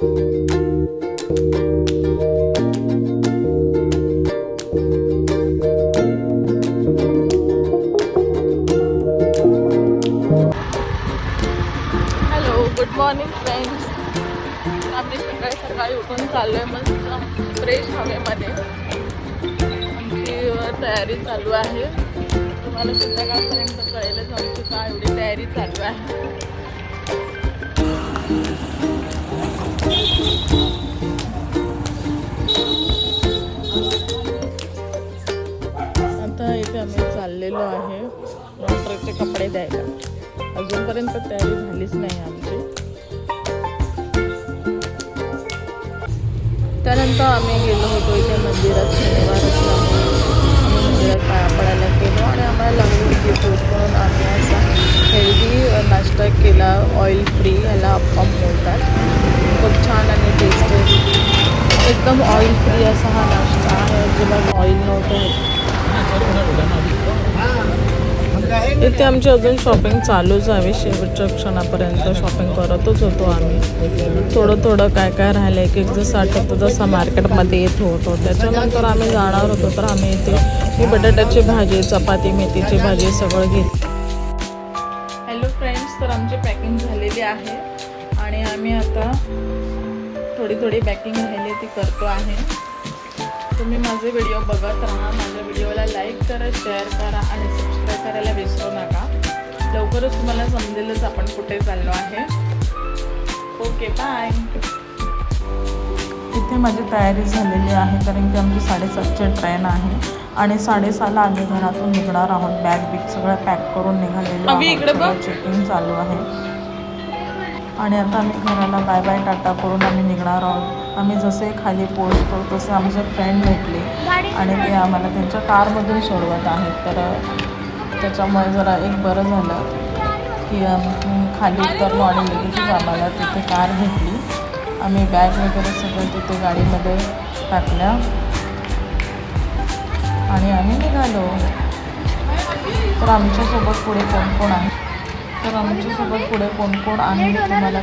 Hello good morning friends आम्ही सकाळी सकाळी उठून चाललो आहे मस्त फ्रेश हवेमध्ये आमची तयारी चालू आहे. तुम्हाला संध्याकाळपर्यंत कळेलच आमची काय एवढी तयारी चालू आहे. चाललेलो आहे. लॉन्ड्रीचे कपडे द्यायला. अजूनपर्यंत तयारी झालीच नाही आमची. त्यानंतर आम्ही गेलो होतो इथे मंदिरात शनिवार असल्यामुळे आम्ही मंदिरात पाया पडायला गेलो आणि आम्हाला लागली होती भूक म्हणून आम्ही असा हेल्दी नाश्ता केला ऑइल फ्री ह्याला अप्पम बोलतात. खूप छान आणि टेस्टी एकदम ऑइल फ्री असा हा नाश्ता आहे. अजिबात ऑइल नव्हतं. इथे आमची अजून शॉपिंग चालूच आहे शेवटच्या क्षणापर्यंत शॉपिंग करतच होतो आम्ही. थोडं थोडं काय काय राहिलं एक एक जसं आठवतं जसं मार्केटमध्ये येत होतो. त्याच्यानंतर आम्ही जाणार होतो. तर आम्ही इथे मी बटाट्याची भाजी चपाती मेथीची भाजी सगळं घेतली. हॅलो फ्रेंड्स तर आमची पॅकिंग झालेली आहे. आणि आम्ही आता थोडी थोडी पॅकिंग राहिली ती करतो आहे. तुम्ही माझे व्हिडिओ बघत राहा माझ्या व्हिडिओला लाईक करा शेअर करा आणि सबस्क्राईब करायला विसरू नका. लवकरच तुम्हाला समजेलच आपण कुठे चाललो आहे. ओके बाय इथे माझी तयारी झालेली आहे कारण की आमची साडेसातची ट्रेन आहे आणि साडेसहाला आम्ही घरातून निघणार आहोत. बॅग बिग सगळं पॅक करून निघालेलो चेकिंग चालू आहे. आणि आता आम्ही घराला बाय बाय टाटा करून आम्ही निघणार आहोत. आम्ही जसे खाली पोहोचतो तसे आमचे फ्रेंड भेटले आणि ते आम्हाला त्यांच्या कारमधून सोडवत आहेत. तर त्याच्यामुळे जरा एक बरं झालं की खाली उतरलो आणि लगेचच आम्हाला तिथे कार भेटली. आम्ही बॅग वगैरे सगळं तिथे गाडीमध्ये टाकल्या आणि आम्ही निघालो. तर आमच्यासोबत पुढे कोण कोण आहे? तर आमच्यासोबत पुढे कोण कोण आहे तुम्हाला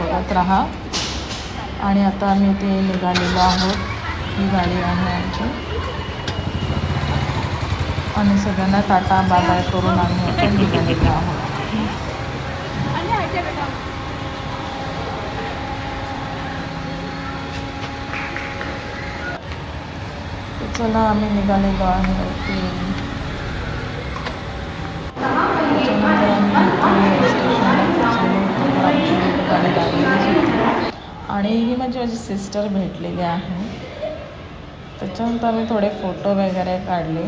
बघत राहा. आणि आता आम्ही ते निघालेलो आहोत. ही गाडी आहे आमची. आणि सगळ्यांना टाटा बाय करून आम्ही आता निघालेलो आहोत. चला आम्ही निघालेलो आहे की आणि ही म्हणजे माझी सिस्टर भेटलेली आहे. त्याच्यानंतर आम्ही थोडे फोटो वगैरे काढले.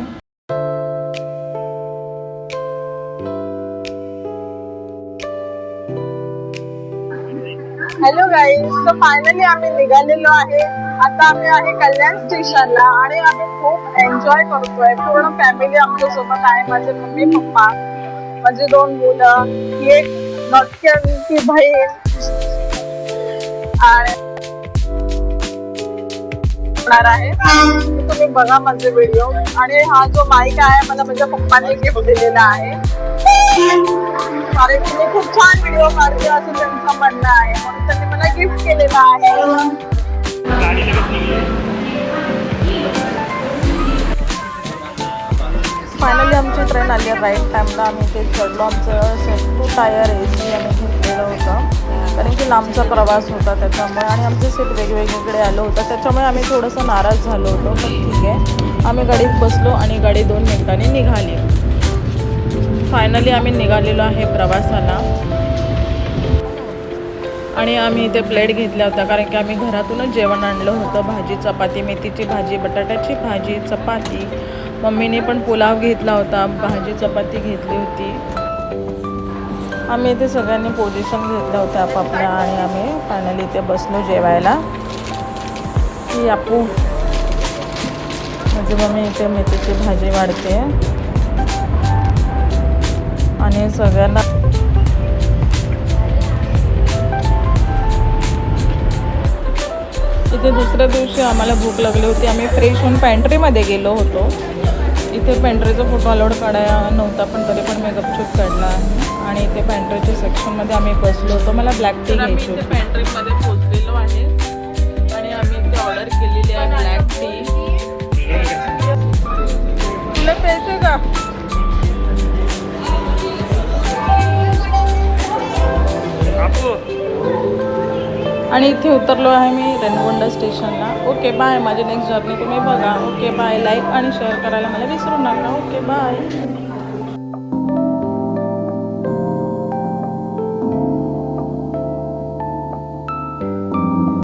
हॅलो गाईज फायनली आम्ही निघालेलो आहे. आता आम्ही आहे कल्याण स्टेशनला आणि आम्ही खूप एन्जॉय करतोय. पूर्ण फॅमिली आमच्यासोबत आहे. माझे मम्मी पप्पा माझी दोन मुलं ही एक नटक्यांची बहीण. आहे. तुम्ही बघा माझे व्हिडिओ आणि हा जो माईक आहे मला माझ्या पप्पाने गिफ्ट दिलेला आहे. कारण की मी खूप छान व्हिडिओ काढते असं त्यांचं म्हणणं आहे. म्हणून त्यांनी मला गिफ्ट केलेला आहे. फायनली आमची ट्रेन आली आहे राईट टाईमला आम्ही ते चढलो आमचं टू टायर ए सी आम्ही घेतलेलं होतं. कारण की लांबचा प्रवास होता त्याच्यामुळे आणि आमचे सीट वेगवेगळीकडे आलं होतं. त्याच्यामुळे आम्ही थोडंसं नाराज झालो होतो पण ठीक आहे. आम्ही गाडीत बसलो आणि गाडी दोन मिनिटांनी निघाली. फायनली आम्ही निघालेलो आहे प्रवासाला. आणि आम्ही इथे प्लेट घेतल्या होत्या कारण की आम्ही घरातूनच जेवण आणलं होतं. भाजी चपाती मेथीची भाजी बटाट्याची भाजी चपाती. मम्मीने पण पुलाव घेतला होता. भाजी चपाती घेतली होती. आम्ही इथे सगळ्यांनी पोझिशन घेतल्या होत्या आपापल्या आणि आम्ही फायनली इथे बसलो जेवायला. की आपू माझी मम्मी इथे मेथीची भाजी वाढते. आणि सगळ्यांना इथे दुसऱ्या दिवशी आम्हाला भूक लागली होती. आम्ही फ्रेश होऊन पॅन्ट्रीमध्ये गेलो होतो. इथे पेंट्रीचा फोटो अलाउड काढाया नव्हता पण तरी पण मी गपचूप काढला आणि इथे पेंट्रीच्या सेक्शनमध्ये आम्ही बसलो होतो. मला ब्लॅक टी घ्यायची होती. आणि इथे उतरलो आहे मी रेनगोंडा स्टेशनला. ओके बाय माझी नेक्स्ट जर्नी तुम्ही बघा. ओके बाय लाईक आणि शेअर करायला मला विसरू नका. Okay bye